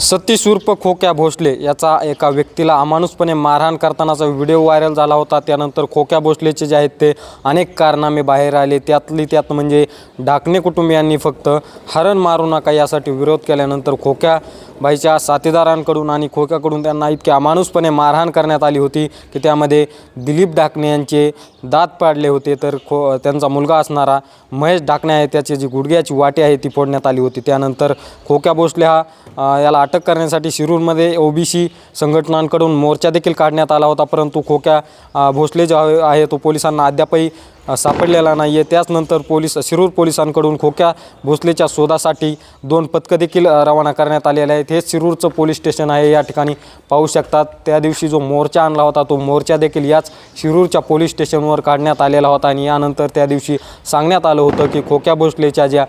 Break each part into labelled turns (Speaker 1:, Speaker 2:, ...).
Speaker 1: सतीश उर्फ खोक्या भोसले याचा एका व्यक्तीला अमानुषपणे मारहाण करतानाचा व्हिडिओ व्हायरल झाला होता. त्यानंतर खोक्या भोसलेचे जे आहेत ते अनेक कारनामे बाहेर आले. त्यातली त्यात म्हणजे डाकणे कुटुंबियांनी फक्त हरण मारू नका यासाठी विरोध केल्यानंतर खोक्या बाईच्या साथीदारांकडून आणि खोक्याकडून त्यांना इतक्या अमानुषपणे मारहाण करण्यात आली होती की त्यामध्ये दिलीप ढाकणे यांचे दात पाडले होते. तर खो त्यांचा मुलगा असणारा महेश ढाकणे आहे त्याची जी गुडघ्याची वाटी आहे ती फोडण्यात आली होती. त्यानंतर खोक्या भोसले हा याला अटक करण्यासाठी शिरूरमध्ये ओबीसी संघटनांकडून मोर्चा देखील काढण्यात आला होता परंतु खोक्या भोसले जो आहे तो पोलिसांना अद्यापही सापडलेला नाही आहे त्याचनंतर पोलीस शिरूर पोलिसांकडून खोक्या भोसलेच्या शोधासाठी दोन पथकं देखील रवाना करण्यात आलेले आहेत. हे शिरूरचं पोलीस स्टेशन आहे. या ठिकाणी पाहू शकतात. त्या दिवशी जो मोर्चा आणला होता तो मोर्चा देखील याच शिरूरच्या पोलीस स्टेशनवर काढण्यात आलेला होता आणि यानंतर त्या दिवशी सांगण्यात आलं होतं की खोक्या भोसलेच्या ज्या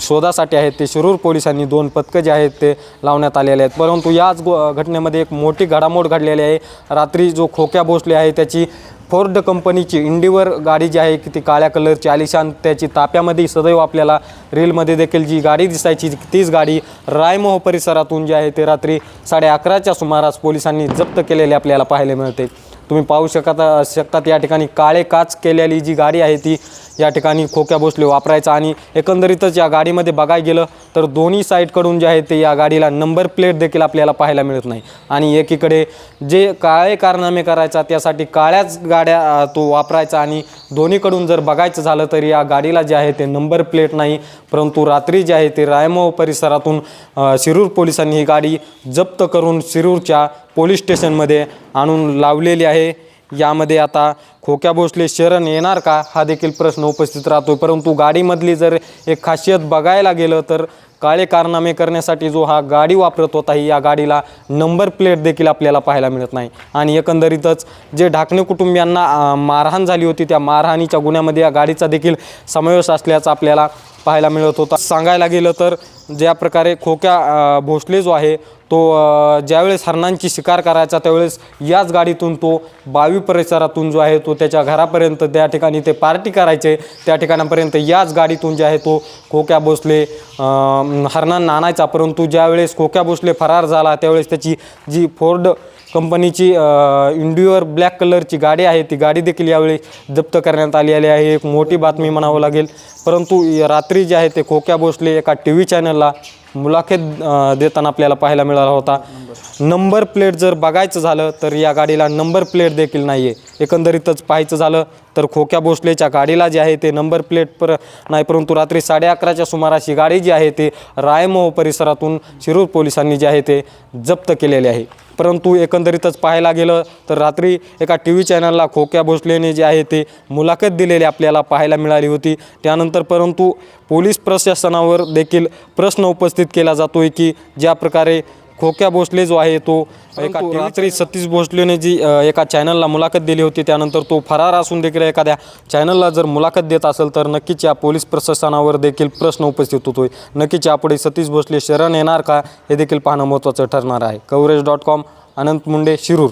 Speaker 1: शोधासाठी आहेत ते शिरूर पोलिसांनी दोन पथकं जे आहेत ते लावण्यात आलेले आहेत. परंतु याच गो घटनेमध्ये एक मोठी घडामोड घडलेली आहे. रात्री जो खोक्या भोसले आहे त्याची फोर्ड कंपनीची इंडिवर गाडी जी आहे की ती काळ्या कलरची आलिशान त्याची ताप्यामध्ये सदैव आपल्याला रीलमध्ये देखील जी गाडी दिसायची तीच गाडी रायमोह परिसरातून जी आहे ते रात्री साडे अकराच्या सुमारास पोलिसांनी जप्त केलेली आपल्याला पाहायला मिळते. तुम्ही पाहू शकत शकतात या ठिकाणी काळे काच केलेली जी गाडी आहे ती या ठिकाणी खोक्या भोसले वापरायचा आणि एकंदरीतच या गाडीमध्ये बघायला गेलं तर दोन्ही साईडकडून जे आहे ते या गाडीला नंबर प्लेट देखील आपल्याला पाहायला मिळत नाही. आणि एकीकडे जे काळे कारनामे करायचा त्यासाठी काळ्याच गाड्या तो वापरायचा आणि दोन्हीकडून जर बघायचं झालं तर या गाडीला जे आहे ते नंबर प्लेट नाही. परंतु रात्री जे आहे ते रायमो परिसरातून शिरूर पोलिसांनी ही गाडी जप्त करून शिरूरच्या पोलीस स्टेशनमध्ये आणून लावलेली आहे. यामध्ये आता खोक्या भोसले शरण येणार का? हा देखील प्रश्न उपस्थित राहतो परंतु गाडीमधली जर एक खासियत बघायला गेलं तर काळे कारनामे करण्यासाठी जो हा गाडी वापरत होता ही या गाडीला नंबर प्लेट देखील आपल्याला पाहायला मिळत नाही. आणि एकंदरीतच जे ढाकणे कुटुंबियांना मारहाण झाली होती त्या मारहाणीच्या गुन्ह्यामध्ये या गाडीचा देखील समावेश असल्याचा आपल्याला पाहायला मिळत होता. सांगायला गेलं तर ज्या प्रकारे खोक्या भोसले जो आहे तो ज्यावेळेस हरणांची शिकार करायचा त्यावेळेस याच गाडीतून तो बावी परिसरातून जो आहे तो त्याच्या घरापर्यंत त्या ठिकाणी ते पार्टी करायचे. त्या ठिकाणापर्यंत याच गाडीतून जे आहे तो खोक्या भोसले हरणांना आणायचा. परंतु ज्यावेळेस खोक्या भोसले फरार झाला त्यावेळेस त्याची जी फोर्ड कंपनीची इंडिओर ब्लॅक कलरची गाडी आहे. ती गाडी देखील यावेळी जप्त करण्यात आलेली आहे. एक मोठी बातमी म्हणावं लागेल. परंतु रात्री जे आहे ते खोक्या भोसले एका टी व्ही चॅनलला मुलाखत देताना आपल्याला पाहायला मिळाला होता. नंबर प्लेट जर बघायचं झालं तर या गाडीला नंबर प्लेट देखील नाही आहे एकंदरीतच पाहायचं झालं तर खोक्या भोसलेच्या गाडीला जे आहे ते नंबर प्लेट पर नाही परंतु रात्री साडे अकराच्या सुमारास ही गाडी जी आहे ते रायमोह परिसरातून शिरूर पोलिसांनी जे आहे ते जप्त केलेले आहे. परंतु एकंदरीतच पाहायला गेलं तर रात्री एका टी व्ही चॅनलला खोक्या भोसलेने जे आहे ते मुलाखत दिलेली आपल्याला पाहायला मिळाली होती. त्यानंतर परंतु पोलीस प्रशासनावर देखील प्रश्न उपस्थित केला जातोय की ज्या प्रकारे खोक्या भोसले जो आहे तो एका रात्री सतीश भोसलेने जी एका चॅनलला मुलाखत दिली होती त्यानंतर तो फरार असून देखील एखाद्या चॅनलला जर मुलाखत देत असेल तर नक्कीच या पोलीस प्रशासनावर देखील प्रश्न उपस्थित होतोय. नक्कीच यापुढे सतीश भोसले शरण येणार का हे देखील पाहणं महत्त्वाचं ठरणार आहे. Coverage dot com Anant Munde Shirur.